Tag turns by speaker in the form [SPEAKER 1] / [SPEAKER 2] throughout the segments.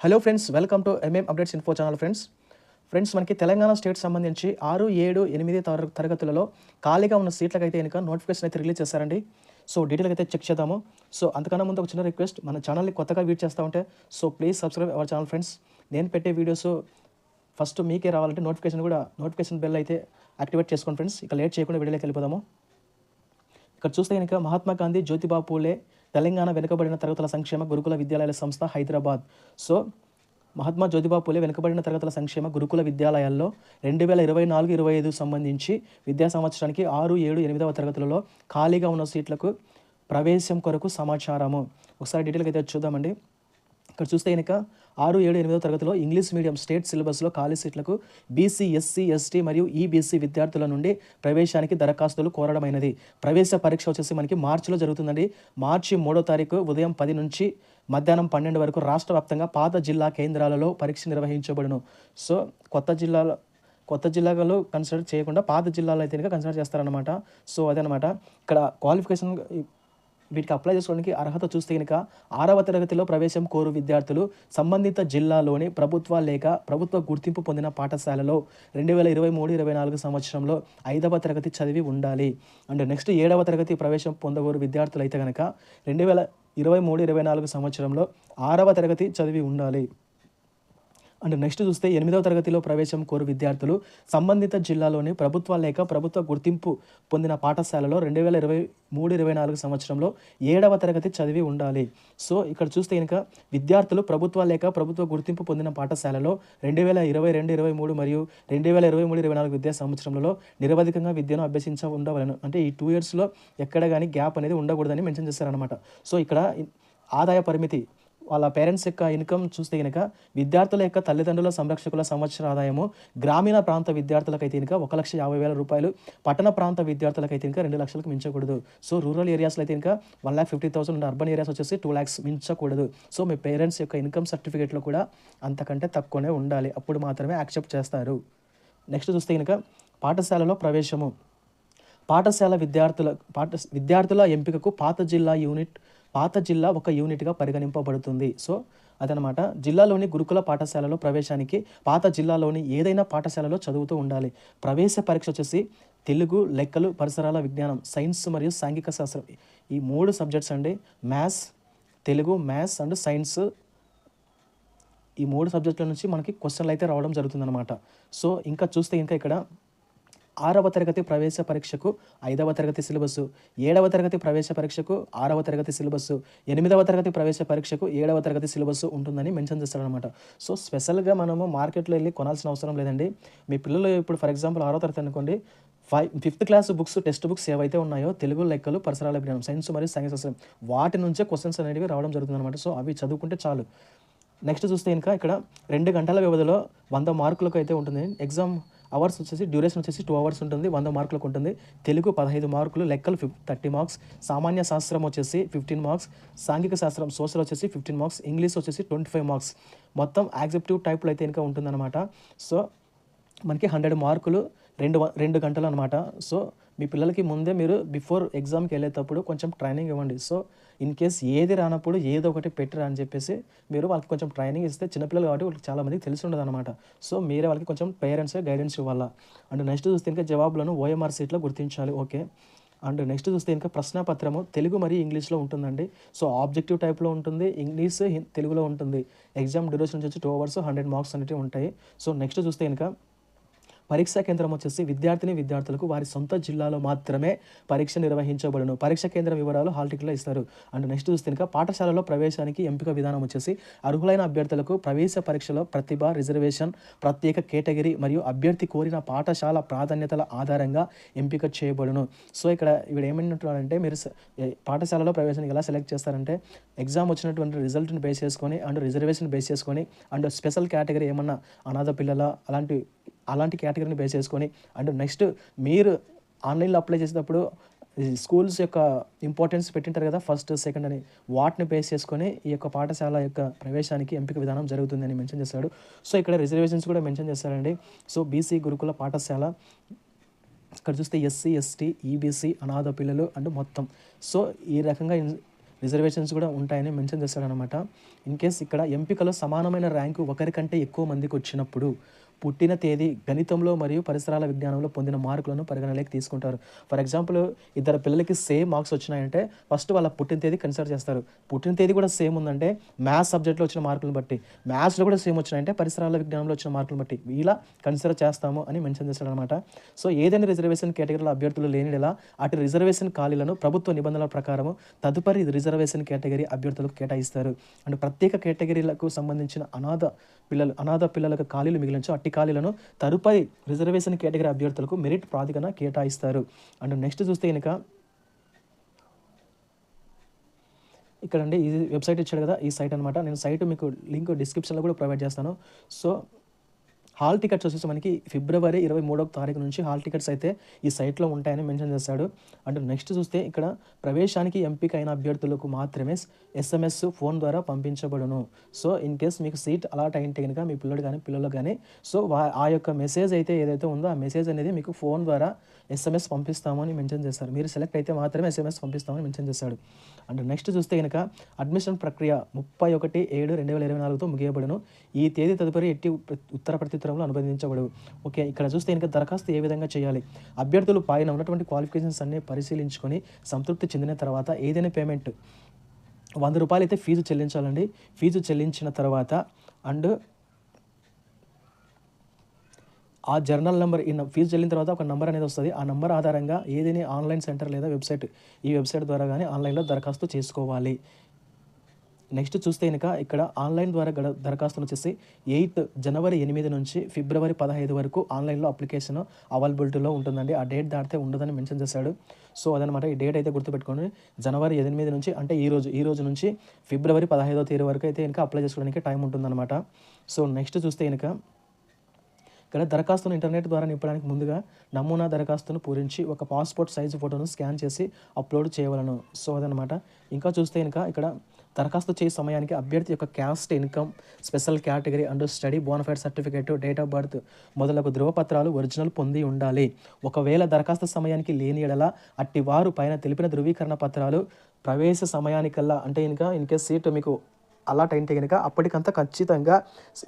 [SPEAKER 1] Hello friends welcome to M M updates info channel friends. Friends మనకి Telangana state సంబంధించి ఆరు ఏడు ఎనిమిది తర- తరగతులలో ఖాళీగా ఉన్న సీట్లకు అయితే కనుక నోటిఫికేషన్ అయితే రిలీజ్ చేశారండి. సో డీటెయిల్గా అయితే చెక్ చేద్దాము. సో అంతకన్నా ముందు ఒక చిన్న రిక్వెస్ట్ మన ఛానల్ని కొత్తగా వీట్ చేస్తూ ఉంటే so please subscribe our channel friends నేను పెట్టే వీడియోస్ ఫస్ట్ మీకే రావాలంటే నోటిఫికేషన్ కూడా నోటిఫికేషన్ బెల్ అయితే యాక్టివేట్ చేసుకోండి ఫ్రెండ్స్ ఇక లేట్ చేయకుండా వీడియోలోకి వెళ్ళిపోదాము. ఇక్కడ చూస్తే కనుక మహాత్మా గాంధీ జ్యోతిబా పూలే తెలంగాణ వెనుకబడిన తరగతుల సంక్షేమ గురుకుల విద్యాలయాల సంస్థ హైదరాబాద్. సో మహాత్మా జ్యోతిబా పూలే వెనుకబడిన తరగతుల సంక్షేమ గురుకుల విద్యాలయాల్లో రెండు వేల ఇరవై నాలుగు ఇరవై ఐదు సంబంధించి విద్యా సంవత్సరానికి ఆరు ఏడు ఎనిమిదవ తరగతులలో ఖాళీగా ఉన్న సీట్లకు ప్రవేశం కొరకు సమాచారము. ఒకసారి డీటెయిల్గా అయితే చూద్దామండి. ఇక్కడ చూస్తే కనుక ఆరు ఏడు ఎనిమిదో తరగతిలో ఇంగ్లీష్ మీడియం స్టేట్ సిలబస్లో ఖాళీ సీట్లకు బీసీ ఎస్సీ ఎస్టీ మరియు ఈబీసీ విద్యార్థుల నుండి ప్రవేశానికి దరఖాస్తులు కోరడమైనది. ప్రవేశ పరీక్ష వచ్చేసి మనకి మార్చిలో జరుగుతుందండి. మార్చి మూడో తారీఖు ఉదయం పది నుంచి మధ్యాహ్నం పన్నెండు వరకు రాష్ట్ర వ్యాప్తంగా పాత జిల్లా కేంద్రాలలో పరీక్ష నిర్వహించబడును. సో కొత్త జిల్లాలో కొత్త జిల్లాలో కన్సిడర్ చేయకుండా పాత జిల్లాలో అయితే కన్సిడర్ చేస్తారనమాట సో అదనమాట ఇక్కడ క్వాలిఫికేషన్ వీటికి అప్లై చేసుకోవడానికి అర్హత చూస్తే కనుక ఆరవ తరగతిలో ప్రవేశం కోరు విద్యార్థులు సంబంధిత జిల్లాలోని ప్రభుత్వ లేక ప్రభుత్వ గుర్తింపు పొందిన పాఠశాలలో రెండు వేల ఇరవై మూడు ఇరవై నాలుగు సంవత్సరంలో ఐదవ తరగతి చదివి ఉండాలి. అండ్ నెక్స్ట్ ఏడవ తరగతి ప్రవేశం పొందగోరు విద్యార్థులు అయితే కనుక రెండు వేల ఇరవై మూడు ఇరవై నాలుగు సంవత్సరంలో ఆరవ తరగతి చదివి ఉండాలి. అండ్ నెక్స్ట్ చూస్తే ఎనిమిదవ తరగతిలో ప్రవేశం కోరు విద్యార్థులు సంబంధిత జిల్లాలోని ప్రభుత్వ లేక ప్రభుత్వ గుర్తింపు పొందిన పాఠశాలలో రెండు వేల ఇరవై మూడు ఇరవై నాలుగు సంవత్సరంలో ఏడవ తరగతి చదివి ఉండాలి. సో ఇక్కడ చూస్తే కనుక విద్యార్థులు ప్రభుత్వ లేక ప్రభుత్వ గుర్తింపు పొందిన పాఠశాలలో రెండు వేల ఇరవై రెండు ఇరవై మూడు మరియు రెండు వేల ఇరవై మూడు ఇరవై నాలుగు విద్యా సంవత్సరంలో నిరవధికంగా విద్యను అభ్యసించ ఉండవలను అంటే ఈ టూ ఇయర్స్లో ఎక్కడ కానీ గ్యాప్ అనేది ఉండకూడదని మెన్షన్ చేశారనమాట సో ఇక్కడ ఆదాయ పరిమితి వాళ్ళ పేరెంట్స్ యొక్క ఇన్కమ్ చూస్తే కనుక విద్యార్థుల యొక్క తల్లిదండ్రుల సంరక్షకుల సంవత్సర ఆదాయము గ్రామీణ ప్రాంత విద్యార్థులకైతే కనుక ఒక లక్ష యాభై వేల రూపాయలు పట్టణ ప్రాంత విద్యార్థులకైతే కనుక రెండు లక్షలకు మించకూడదు. సో రూరల్ ఏరియాస్లో అయితే కనుక one lakh fifty thousand urban areas వచ్చేసి టూ ల్యాక్స్ మించకూడదు. సో మీ పేరెంట్స్ యొక్క ఇన్కమ్ సర్టిఫికేట్లో కూడా అంతకంటే తక్కువనే ఉండాలి. అప్పుడు మాత్రమే యాక్సెప్ట్ చేస్తారు. నెక్స్ట్ చూస్తే కనుక పాఠశాలలో ప్రవేశము. పాఠశాల విద్యార్థుల పాఠ విద్యార్థుల ఎంపికకు పాత జిల్లా యూనిట్ పాత జిల్లా ఒక యూనిట్గా పరిగణింపబడుతుంది. సో అదనమాట జిల్లాలోని గురుకుల పాఠశాలలో ప్రవేశానికి పాత జిల్లాలోని ఏదైనా పాఠశాలలో చదువుతూ ఉండాలి. ప్రవేశ పరీక్ష వచ్చేసి తెలుగు లెక్కలు పరిసరాల విజ్ఞానం సైన్స్ మరియు సాంఘిక శాస్త్రం. ఈ మూడు సబ్జెక్ట్స్ అండి. Maths Telugu maths and science. ఈ మూడు సబ్జెక్టుల నుంచి మనకి క్వశ్చన్లు అయితే రావడం జరుగుతుందన్నమాట. సో ఇంకా చూస్తే ఇంకా ఇక్కడ ఆరవ తరగతి ప్రవేశ పరీక్షకు ఐదవ తరగతి సిలబస్ ఏడవ తరగతి ప్రవేశ పరీక్షకు ఆరవ తరగతి సిలబస్ ఎనిమిదవ తరగతి ప్రవేశ పరీక్షకు ఏడవ తరగతి సిలబస్ ఉంటుందని మెన్షన్ చేస్తారనమాట సో స్పెషల్గా మనము మార్కెట్లో వెళ్ళి కొనాల్సిన అవసరం లేదండి. మీ పిల్లలు ఇప్పుడు ఫర్ ఎగ్జాంపుల్ ఆరో తరగతి అనుకోండి five fifth class books text books ఏవైతే ఉన్నాయో తెలుగు లెక్కలు పరిసరాల విజ్ఞానం సైన్స్ మరియు సైన్స్ శాస్త్రం వాటి నుంచే క్వశ్చన్స్ అనేవి రావడం జరుగుతుందన్నమాట. సో అవి చదువుకుంటే చాలు. నెక్స్ట్ చూస్తే ఇంకా ఇక్కడ రెండు గంటల వ్యవధిలో వంద మార్కులకు అయితే ఉంటుంది. ఎగ్జామ్ అవర్స్ వచ్చేసి డ్యూరేషన్ వచ్చేసి టూ అవర్స్ ఉంటుంది వంద మార్కులకు ఉంటుంది. తెలుగు పదహైదు మార్కులు లెక్కలు ఫిఫ్ థర్టీ మార్క్స్. సామాన్య శాస్త్రం వచ్చేసి ఫిఫ్టీన్ మార్క్స్. సాంఘిక శాస్త్రం సోషల్ వచ్చేసి ఫిఫ్టీన్ మార్క్స్. ఇంగ్లీష్ వచ్చేసి ట్వంటీ ఫైవ్ మార్క్స్. మొత్తం యాక్సెప్టివ్ టైప్లో అయితే ఇంకా ఉంటుందన్నమాట. సో మనకి హండ్రెడ్ మార్కులు రెండు వ- రెండు గంటలు అనమాట సో మీ పిల్లలకి ముందే మీరు బిఫోర్ ఎగ్జామ్కి వెళ్ళేటప్పుడు కొంచెం ట్రైనింగ్ ఇవ్వండి. సో ఇన్ కేస్ ఏది రానప్పుడు ఏదో ఒకటి పెట్టరా అని చెప్పేసి మీరు వాళ్ళకి కొంచెం ట్రైనింగ్ ఇస్తే చిన్నపిల్లలు కాబట్టి వాళ్ళకి చాలా మందికి తెలిసి ఉండదు అనమాట సో మీరే వాళ్ళకి కొంచెం పేరెంట్స్ గైడెన్స్ ఇవ్వాలా. అండ్ నెక్స్ట్ చూస్తే ఇంకా జవాబులను ఓఎంఆర్ సీట్లో గుర్తించాలి. ఓకే. అండ్ నెక్స్ట్ చూస్తే ఇంకా ప్రశ్నపత్రము తెలుగు మరియు ఇంగ్లీష్లో ఉంటుందండి. సో ఆబ్జెక్టివ్ టైప్లో ఉంటుంది ఇంగ్లీష్ తెలుగులో ఉంటుంది. ఎగ్జామ్ డ్యూరేషన్ వచ్చి టూ అవర్స్ హండ్రెడ్ మార్క్స్ అనేవి ఉంటాయి. సో నెక్స్ట్ చూస్తే ఇంకా పరీక్షా కేంద్రం వచ్చేసి విద్యార్థిని విద్యార్థులకు వారి సొంత జిల్లాలో మాత్రమే పరీక్ష నిర్వహించబడును. పరీక్ష కేంద్రం వివరాలు హాల్ టికెట్లో ఇస్తారు. అండ్ నెక్స్ట్ చూస్తే ఇంకా పాఠశాలలో ప్రవేశానికి ఎంపిక విధానం వచ్చేసి అర్హులైన అభ్యర్థులకు ప్రవేశ పరీక్షలో ప్రతిభ రిజర్వేషన్ ప్రత్యేక కేటగిరీ మరియు అభ్యర్థి కోరిన పాఠశాల ప్రాధాన్యతల ఆధారంగా ఎంపిక చేయబడును. సో ఇక్కడ ఇవి ఏమంటున్నారంటే మీరు పాఠశాలలో ప్రవేశానికి ఎలా సెలెక్ట్ చేస్తారంటే ఎగ్జామ్ వచ్చినటువంటి రిజల్ట్ని బేస్ చేసుకొని అండ్ రిజర్వేషన్ బేస్ చేసుకొని అండ్ స్పెషల్ కేటగిరీ ఏమన్నా అనాథ పిల్లల అలాంటి అలాంటి కేటగిరీని బేస్ చేసుకొని అండ్ నెక్స్ట్ మీరు ఆన్లైన్లో అప్లై చేసేటప్పుడు స్కూల్స్ యొక్క ఇంపార్టెన్స్ పెట్టింటారు కదా ఫస్ట్ సెకండ్ అని. వాటిని బేస్ చేసుకొని ఈ యొక్క పాఠశాల యొక్క ప్రవేశానికి ఎంపిక విధానం జరుగుతుందని మెన్షన్ చేశాడు సో ఇక్కడ రిజర్వేషన్స్ కూడా మెన్షన్ చేశారండి సో బీసీ గురుకుల పాఠశాల ఇక్కడ చూస్తే ఎస్సీ ఎస్టీ ఈబీసీ అనాథ పిల్లలు అండ్ మొత్తం. సో ఈ రకంగా రిజర్వేషన్స్ కూడా ఉంటాయని మెన్షన్ చేశాడనమాట ఇన్ కేస్ ఇక్కడ ఎంపికలో సమానమైన ర్యాంకు ఒకరికంటే ఎక్కువ మందికి వచ్చినప్పుడు పుట్టిన తేదీ గణితంలో మరియు పరిసరాల విజ్ఞానంలో పొందిన మార్కులను పరిగణలోకి తీసుకుంటారు. ఫర్ ఎగ్జాంపుల్ ఇద్దరు పిల్లలకి సేమ్ మార్క్స్ వచ్చినాయంటే ఫస్ట్ వాళ్ళ పుట్టిన తేదీ కన్సిడర్ చేస్తారు. పుట్టిన తేదీ కూడా సేమ్ ఉందంటే మ్యాథ్స్ సబ్జెక్ట్లో వచ్చిన మార్కులను బట్టి మ్యాథ్స్లో కూడా సేమ్ వచ్చినాయంటే పరిసరాల విజ్ఞానంలో వచ్చిన మార్కులను బట్టి ఇలా కన్సిడర్ చేస్తాము అని మెన్షన్ చేశాడు అనమాట సో ఏదైనా రిజర్వేషన్ కేటగిరీలో అభ్యర్థులు లేనిలా అటు రిజర్వేషన్ ఖాళీలను ప్రభుత్వ నిబంధనల ప్రకారం తదుపరి రిజర్వేషన్ కేటగిరీ అభ్యర్థులకు కేటాయిస్తారు. అండ్ ప్రత్యేక కేటగిరీలకు సంబంధించిన అనాథ పిల్లలు అనాథ పిల్లలకు ఖాళీలు మిగిలించు అట్టి ఖాళీలను తదుపరి రిజర్వేషన్ కేటగిరీ అభ్యర్థులకు మెరిట్ ప్రాతిపదికన కేటాయిస్తారు. అండ్ నెక్స్ట్ చూస్తే కనుక ఇక్కడ అండి ఈ వెబ్సైట్ ఇచ్చాడు కదా ఈ సైట్ అనమాట నేను సైట్ మీకు లింక్ డిస్క్రిప్షన్లో కూడా ప్రొవైడ్ చేస్తాను. సో హాల్ టికెట్స్ వచ్చేసి మనకి ఫిబ్రవరి ఇరవై మూడవ తారీఖు నుంచి హాల్ టికెట్స్ అయితే ఈ సైట్లో ఉంటాయని మెన్షన్ చేశాడు. అండ్ నెక్స్ట్ చూస్తే ఇక్కడ ప్రవేశానికి ఎంపిక అయిన అభ్యర్థులకు మాత్రమే ఎస్ఎంఎస్ ఫోన్ ద్వారా పంపించబడును. సో ఇన్ కేస్ మీకు సీట్ అలాట్ అయింటే కనుక మీ పిల్లడు కానీ పిల్లలు కానీ సో వా- ఆ యొక్క మెసేజ్ అయితే ఏదైతే ఉందో ఆ మెసేజ్ అనేది మీకు ఫోన్ ద్వారా ఎస్ఎంఎస్ పంపిస్తామని మెన్షన్ చేశారు. మీరు సెలెక్ట్ అయితే మాత్రమే ఎస్ఎంఎస్ పంపిస్తామని మెన్షన్ చేశాడు. అండ్ నెక్స్ట్ చూస్తే కనుక అడ్మిషన్ ప్రక్రియ ముప్పై ఒకటి ఏడు రెండు వేల ఇరవై నాలుగుతో ముగియబడును. ఈ తేదీ తదుపరి ఎట్టి ఉత్తర ఉత్తర ప్రత్యుత్తరంలో అనుబంధించబడవు. ఓకే ఇక్కడ చూస్తే ఇంకా దరఖాస్తు ఏ విధంగా చేయాలి? అభ్యర్థులు పైన ఉన్నటువంటి క్వాలిఫికేషన్స్ అన్ని పరిశీలించుకొని సంతృప్తి చెందిన తర్వాత ఏదైనా పేమెంట్ వంద రూపాయలు అయితే ఫీజు చెల్లించాలండి. ఫీజు చెల్లించిన తర్వాత అండ్ ఆ జర్నల్ నెంబర్ ఈ ఫీజు చెల్లిన తర్వాత ఒక నెంబర్ అనేది వస్తుంది. ఆ నెంబర్ ఆధారంగా ఏదైనా ఆన్లైన్ సెంటర్ లేదా వెబ్సైట్ ఈ వెబ్సైట్ ద్వారా కానీ ఆన్లైన్లో దరఖాస్తు చేసుకోవాలి. నెక్స్ట్ చూస్తే కనుక ఇక్కడ ఆన్లైన్ ద్వారా గడ దరఖాస్తులు వచ్చేసి ఎయిత్ జనవరి ఎనిమిది నుంచి ఫిబ్రవరి పదహైదు వరకు ఆన్లైన్లో అప్లికేషన్ అవైలబిలిటీలో ఉంటుందండి. ఆ డేట్ దాటితే ఉండదని మెన్షన్ చేశాడు. సో అదనమాట ఈ డేట్ అయితే గుర్తుపెట్టుకోండి. జనవరి ఎనిమిది నుంచి అంటే ఈ రోజు ఈ రోజు నుంచి ఫిబ్రవరి పదహైదో తేదీ వరకు అయితే కనుక అప్లై చేసుకోవడానికి టైం ఉంటుందన్నమాట. సో నెక్స్ట్ చూస్తే కనుక ఇక్కడ దరఖాస్తును ఇంటర్నెట్ ద్వారా నింపడానికి ముందుగా నమూనా దరఖాస్తును పూరించి ఒక పాస్పోర్ట్ సైజు ఫోటోను స్కాన్ చేసి అప్లోడ్ చేయవలను. సో అదనమాట. ఇంకా చూస్తే కనుక ఇక్కడ దరఖాస్తు చేసే సమయానికి అభ్యర్థి యొక్క caste income special category and study bonafide certificate date of birth మొదలగు ధృవపత్రాలు ఒరిజినల్ పొంది ఉండాలి. ఒకవేళ దరఖాస్తు సమయానికి లేని ఎడల అట్టి వారు పైన తెలిపిన ధృవీకరణ పత్రాలు ప్రవేశ సమయానికల్లా అంటే ఇంకా ఇన్ కేస్ సీట్ మీకు అలాట్ అయింటే కనుక అప్పటికంతా ఖచ్చితంగా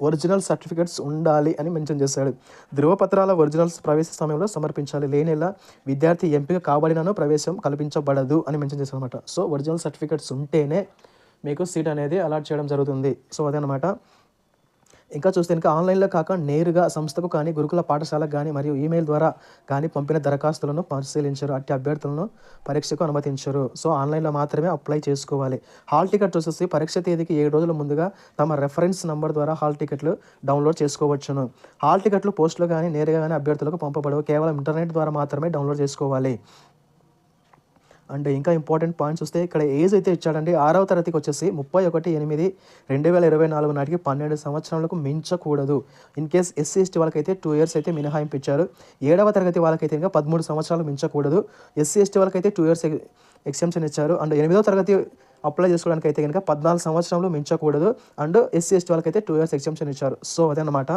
[SPEAKER 1] ఒరిజినల్ సర్టిఫికెట్స్ ఉండాలి అని మెన్షన్ చేశాడు. ధృవపత్రాల ఒరిజినల్స్ ప్రవేశ సమయంలో సమర్పించాలి. లేనిలా విద్యార్థి ఎంపిక కాబడినను ప్రవేశం కల్పించబడదు అని మెన్షన్ చేశాడు అనమాట సో ఒరిజినల్ సర్టిఫికెట్స్ ఉంటేనే మీకు సీట్ అనేది అలాట్ చేయడం జరుగుతుంది. సో అదనమాట. ఇంకా చూస్తే ఇంకా ఆన్లైన్లో కాక నేరుగా సంస్థకు కానీ గురుకుల పాఠశాలకు కానీ మరియు ఈమెయిల్ ద్వారా కానీ పంపిన దరఖాస్తులను పరిశీలించరు. అట్టి అభ్యర్థులను పరీక్షకు అనుమతించరు. సో ఆన్లైన్లో మాత్రమే అప్లై చేసుకోవాలి. హాల్ టికెట్ వచ్చేసి పరీక్ష తేదీకి ఏడు రోజుల ముందుగా తమ రెఫరెన్స్ నంబర్ ద్వారా హాల్ టికెట్లు డౌన్లోడ్ చేసుకోవచ్చును. హాల్ టికెట్లు పోస్టులు కానీ నేరుగా కానీ అభ్యర్థులకు పంపబడవు. కేవలం ఇంటర్నెట్ ద్వారా మాత్రమే డౌన్లోడ్ చేసుకోవాలి. అండ్ ఇంకా ఇంపార్టెంట్ పాయింట్స్ వస్తే ఇక్కడ ఏజ్ అయితే ఇచ్చాడండి. ఆరవ తరగతికి వచ్చేసి ముప్పై ఒకటి ఎనిమిది రెండు వేల ఇరవై నాలుగు నాటికి పన్నెండు సంవత్సరాలకు మించకూడదు. ఇన్ కేస్ ఎస్సీ ఎస్టీ వాళ్ళకైతే టూ ఇయర్స్ అయితే మినహాయింపు ఇచ్చారు ఏడవ తరగతి వాళ్ళకైతే ఇంకా పదమూడు సంవత్సరాలు మించకూడదు. ఎస్సీ ఎస్టీ వాళ్ళకైతే టూ ఇయర్స్ ఎక్సెంప్షన్ ఇచ్చారు. అండ్ ఎనిమిదవ తరగతి అప్లై చేసుకోవడానికి అయితే కనుక పద్నాలుగు సంవత్సరంలో మించకూడదు. అండ్ ఎస్సీ ఎస్టీ వాళ్ళకైతే టూ ఇయర్స్ ఎక్సెంప్షన్ ఇచ్చారు. సో అదనమాట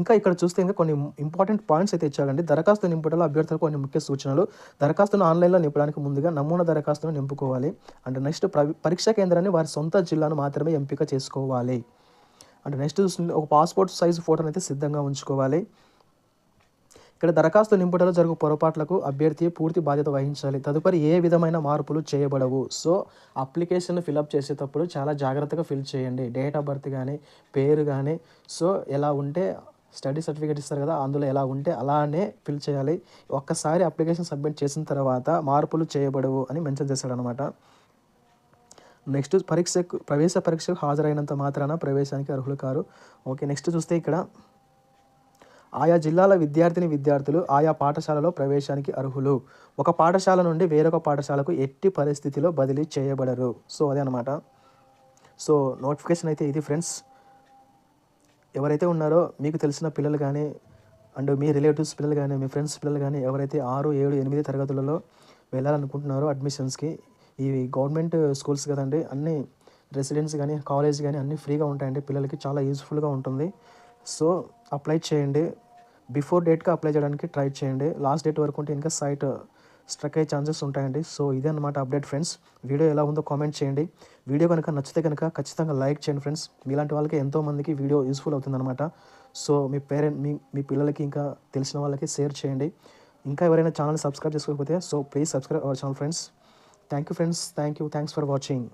[SPEAKER 1] ఇంకా ఇక్కడ చూస్తే ఇంకా కొన్ని ఇంపార్టెంట్ పాయింట్స్ అయితే ఇచ్చాడండి దరఖాస్తు నింపడంలో అభ్యర్థులకు కొన్ని ముఖ్య సూచనలు. దరఖాస్తును ఆన్లైన్లో నింపడానికి ముందుగా నమూనా దరఖాస్తును నింపుకోవాలి. అండ్ నెక్స్ట్ పరీక్షా కేంద్రాన్ని వారి సొంత జిల్లాను మాత్రమే ఎంపిక చేసుకోవాలి. అండ్ నెక్స్ట్ ఒక పాస్పోర్ట్ సైజు ఫోటోని అయితే సిద్ధంగా ఉంచుకోవాలి. ఇక్కడ దరఖాస్తు నింపుటలో జరుగు పొరపాట్లకు అభ్యర్థి పూర్తి బాధ్యత వహించాలి. తదుపరి ఏ విధమైన మార్పులు చేయబడవు. సో అప్లికేషన్ ఫిలప్ చేసేటప్పుడు చాలా జాగ్రత్తగా ఫిల్ చేయండి. డేట్ ఆఫ్ బర్త్ కానీ పేరు కానీ సో ఎలా ఉంటే స్టడీ సర్టిఫికేట్ ఇస్తారు కదా అందులో ఎలా ఉంటే అలానే ఫిల్ చేయాలి. ఒక్కసారి అప్లికేషన్ సబ్మిట్ చేసిన తర్వాత మార్పులు చేయబడవు అని మెన్షన్ చేశాడు అనమాట నెక్స్ట్ పరీక్షకు ప్రవేశ పరీక్షకు హాజరైనంత మాత్రాన ప్రవేశానికి అర్హులు కారు. ఓకే నెక్స్ట్ చూస్తే ఇక్కడ. ఆయా జిల్లాల విద్యార్థిని విద్యార్థులు ఆయా పాఠశాలలో ప్రవేశానికి అర్హులు. ఒక పాఠశాల నుండి వేరొక పాఠశాలకు ఎట్టి పరిస్థితిలో బదిలీ చేయబడరు. సో అదే అనమాట సో నోటిఫికేషన్ అయితే ఇది ఫ్రెండ్స్. ఎవరైతే ఉన్నారో మీకు తెలిసిన పిల్లలు కానీ అండ్ మీ రిలేటివ్స్ పిల్లలు కానీ మీ ఫ్రెండ్స్ పిల్లలు కానీ ఎవరైతే ఆరు ఏడు ఎనిమిది తరగతులలో వెళ్ళాలనుకుంటున్నారో అడ్మిషన్స్కి ఇవి గవర్నమెంట్ స్కూల్స్ కదండి అన్ని రెసిడెన్స్ కానీ కాలేజ్ కానీ అన్నీ ఫ్రీగా ఉంటాయండి. పిల్లలకి చాలా యూస్ఫుల్గా ఉంటుంది. సో అప్లై చేయండి. బిఫోర్ డేట్గా అప్లై చేయడానికి ట్రై చేయండి. లాస్ట్ డేట్ వరకు ఉంటే ఇంకా సైట్ స్ట్రక్ అయ్యే ఛాన్సెస్ ఉంటాయండి. సో ఇదే అనమాట అప్డేట్ ఫ్రెండ్స్. వీడియో ఎలా ఉందో కామెంట్ చేయండి. వీడియో కనుక నచ్చితే కనుక ఖచ్చితంగా లైక్ చేయండి ఫ్రెండ్స్. మీలాంటి వాళ్ళకి ఎంతోమందికి వీడియో యూస్ఫుల్ అవుతుందన్నమాట. సో మీ పేరెంట్ మీ మీ పిల్లలకి ఇంకా తెలిసిన వాళ్ళకి షేర్ చేయండి. ఇంకా ఎవరైనా ఛానల్ సబ్స్క్రైబ్ చేసుకోకపోతే so please subscribe our channel friends. Thank you friends. Thank you thanks for watching.